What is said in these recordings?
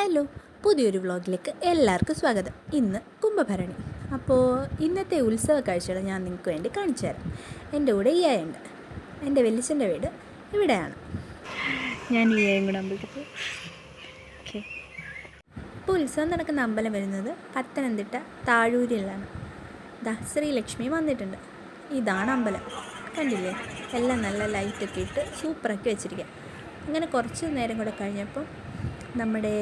Hello പുതിയൊരു വ്ളോഗിലേക്ക് എല്ലാവർക്കും സ്വാഗതം. ഇന്ന് കുംഭഭരണി. അപ്പോൾ ഇന്നത്തെ ഉത്സവ കാഴ്ചകൾ ഞാൻ നിങ്ങൾക്ക് വേണ്ടി കാണിച്ചു തരാം. എന്റെ കൂടെ ഇയായുണ്ട് എന്റെ വെല്ലിച്ചന്റെ വീട് ഇവിടെയാണ്. ഞാൻ ഈ കൂടെ അമ്പലത്തിൽ ഓക്കെ. ഇപ്പോൾ ഉത്സവം നടക്കുന്ന അമ്പലം വരുന്നത് പത്തനംതിട്ട താഴൂരിലാണ്. ദാ ശ്രീലക്ഷ്മി വന്നിട്ടുണ്ട്. ഇതാണ് അമ്പലം. കണ്ടില്ലേ? എല്ലാം നല്ല ലൈറ്റൊക്കെ ഇട്ട് സൂപ്പറാക്കി വെച്ചിരിക്കുക അങ്ങനെ കുറച്ച് നേരം കൂടെ കഴിഞ്ഞപ്പോൾ നമ്മുടെ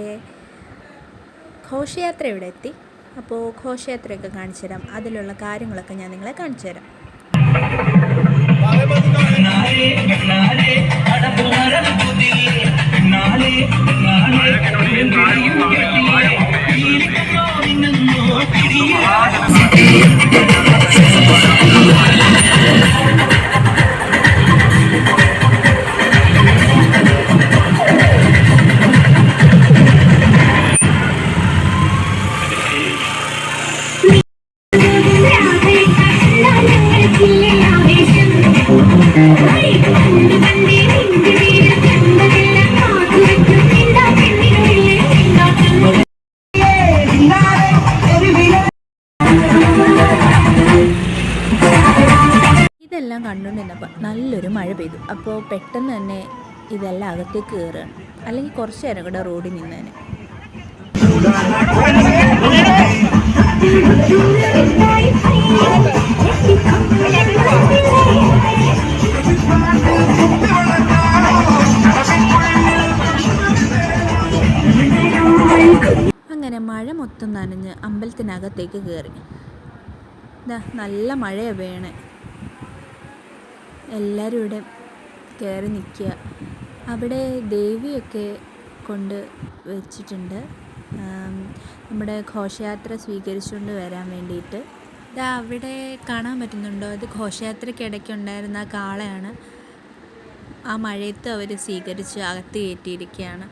ഘോഷയാത്ര ഇവിടെ എത്തി. അപ്പോൾ ഘോഷയാത്രയൊക്കെ കാണിച്ചു തരാം. അതിലുള്ള കാര്യങ്ങളൊക്കെ ഞാൻ നിങ്ങളെ കാണിച്ചു തരാം. ഇതെല്ലാം കണ്ടുകൊണ്ടിരുന്നപ്പോൾ നല്ലൊരു മഴ പെയ്തു. അപ്പോൾ പെട്ടെന്ന് തന്നെ ഇതെല്ലാം അകത്തേക്ക് കയറുകയാണ് അല്ലെങ്കിൽ കുറച്ച് നേരം കൂടെ റോഡിൽ നിന്നേനെ. അങ്ങനെ മഴ മൊത്തം നനഞ്ഞ് അമ്പലത്തിനകത്തേക്ക് കയറി നല്ല മഴയാണ് വേണേ. എല്ലാവരും ഇവിടെ കയറി നിൽക്കുക. അവിടെ ദേവിയൊക്കെ കൊണ്ട് വെച്ചിട്ടുണ്ട്. നമ്മുടെ ഘോഷയാത്ര സ്വീകരിച്ചുകൊണ്ട് വരാൻ വേണ്ടിയിട്ട്. ഇതാ അവിടെ കാണാൻ പറ്റുന്നുണ്ടോ? ഇത് ഘോഷയാത്രയ്ക്കിടയ്ക്ക് ഉണ്ടായിരുന്ന ആ കാളയാണ്. ആ മഴയത്ത് അവർ സ്വീകരിച്ച് അകത്ത് കയറ്റിയിരിക്കുകയാണ്.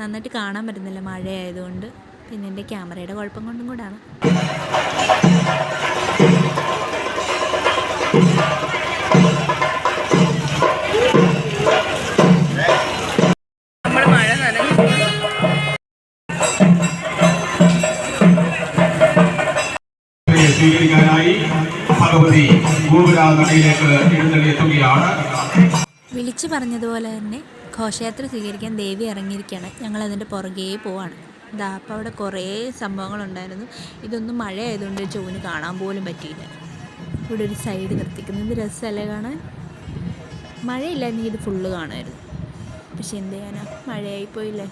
നന്നായിട്ട് കാണാൻ പറ്റുന്നില്ല മഴയായതുകൊണ്ട്. പിന്നെ എന്റെ ക്യാമറയുടെ കുഴപ്പം കൊണ്ടും കൂടാണ്. സ്വീകരിക്കാനായി ഭഗവതി ഗോപുരാനടയിലേക്ക് എഴുന്നള്ളിയെത്തുകയാണ്. വിളിച്ചു പറഞ്ഞതുപോലെ തന്നെ ഘോഷയാത്ര സ്വീകരിക്കാൻ ദേവി ഇറങ്ങിയിരിക്കുകയാണ്. ഞങ്ങൾ അതിന്റെ പുറകെ പോവാണ്. ദാ അപ്പം അവിടെ കുറേ സംഭവങ്ങളുണ്ടായിരുന്നു. ഇതൊന്നും മഴ ആയതുകൊണ്ട് ചൂവിന് കാണാൻ പോലും പറ്റിയില്ല. ഇവിടെ ഒരു സൈഡ് നിർത്തിക്കുന്നത് രസമല്ലേ കാണാൻ? മഴയില്ലായിരുന്നെങ്കിൽ ഇത് ഫുള്ള് കാണുമായിരുന്നു. പക്ഷെ എന്ത് ചെയ്യാനാ? മഴയായിപ്പോയില്ലേ?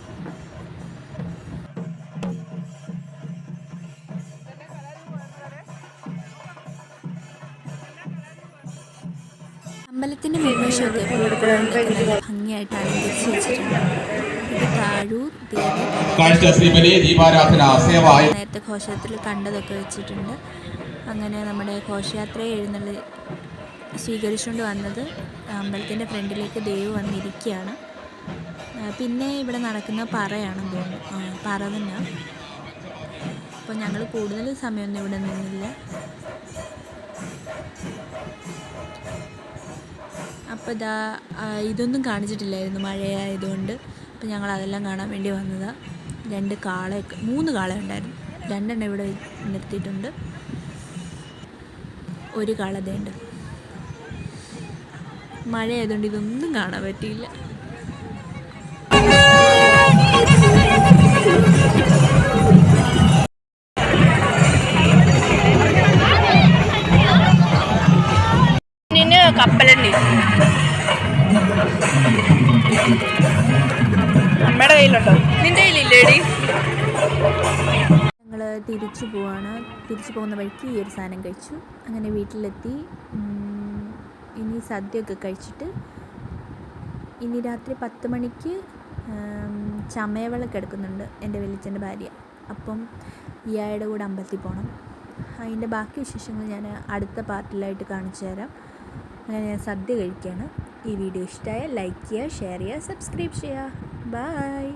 അമ്പലത്തിന്റെ മുൻവശമൊക്കെ ഭംഗിയായിട്ടാണ് വെച്ചിട്ടുണ്ട് നേരത്തെ ഘോഷയാത്രയിൽ കണ്ടതൊക്കെ വെച്ചിട്ടുണ്ട്. അങ്ങനെ നമ്മുടെ ഘോഷയാത്രയെ എഴുന്നള്ളി സ്വീകരിച്ചുകൊണ്ട് വന്നത് അമ്പലത്തിന്റെ ഫ്രണ്ടിലേക്ക് ദേവ് വന്നിരിക്കുകയാണ്. പിന്നെ ഇവിടെ നടക്കുന്ന പറയാണ് തോന്നുന്നു. പറ തന്നെ അപ്പോൾ ഞങ്ങൾ കൂടുതൽ സമയമൊന്നും ഇവിടെ നിന്നില്ല. അപ്പോൾ ഇതാ ഇതൊന്നും കാണിച്ചിട്ടില്ലായിരുന്നു മഴയായതുകൊണ്ട്. അപ്പോൾ ഞങ്ങൾ അതെല്ലാം കാണാൻ വേണ്ടി വന്നതാണ് രണ്ട് കാളയൊക്കെ മൂന്ന് കാള ഉണ്ടായിരുന്നു. രണ്ടെണ്ണം ഇവിടെ നിർത്തിയിട്ടുണ്ട്. ഒരു കാള ഉണ്ട്. മഴയായതുകൊണ്ട് ഇതൊന്നും കാണാൻ പറ്റിയില്ല. കപ്പലുണ്ട് നമ്മുടെ കയ്യിലുണ്ടോ? നിന്റെ കയ്യിലില്ലേടി? തിരിച്ചു പോവാണ്. തിരിച്ചു പോകുന്ന വഴിക്ക് ഈ ഒരു സാധനം കഴിച്ചു. അങ്ങനെ വീട്ടിലെത്തി. ഇനി സദ്യയൊക്കെ കഴിച്ചിട്ട് ഇനി രാത്രി പത്ത് മണിക്ക് ചമയവിളക്ക് എടുക്കുന്നുണ്ട് എന്റെ വലിയച്ഛന്റെ ഭാര്യ. അപ്പം ഇയാളുടെ കൂടെ അമ്പലത്തിൽ പോകണം അതിന്റെ ബാക്കി വിശേഷങ്ങൾ ഞാൻ അടുത്ത പാർട്ടിലായിട്ട് കാണിച്ചു തരാം. അങ്ങനെ ഞാൻ സദ്യ കഴിക്കുകയാണ്. ഈ വീഡിയോ ഇഷ്ടമായ ലൈക്ക് ചെയ്യുക ഷെയർ ചെയ്യുക സബ്സ്ക്രൈബ് ചെയ്യുക. ബായ്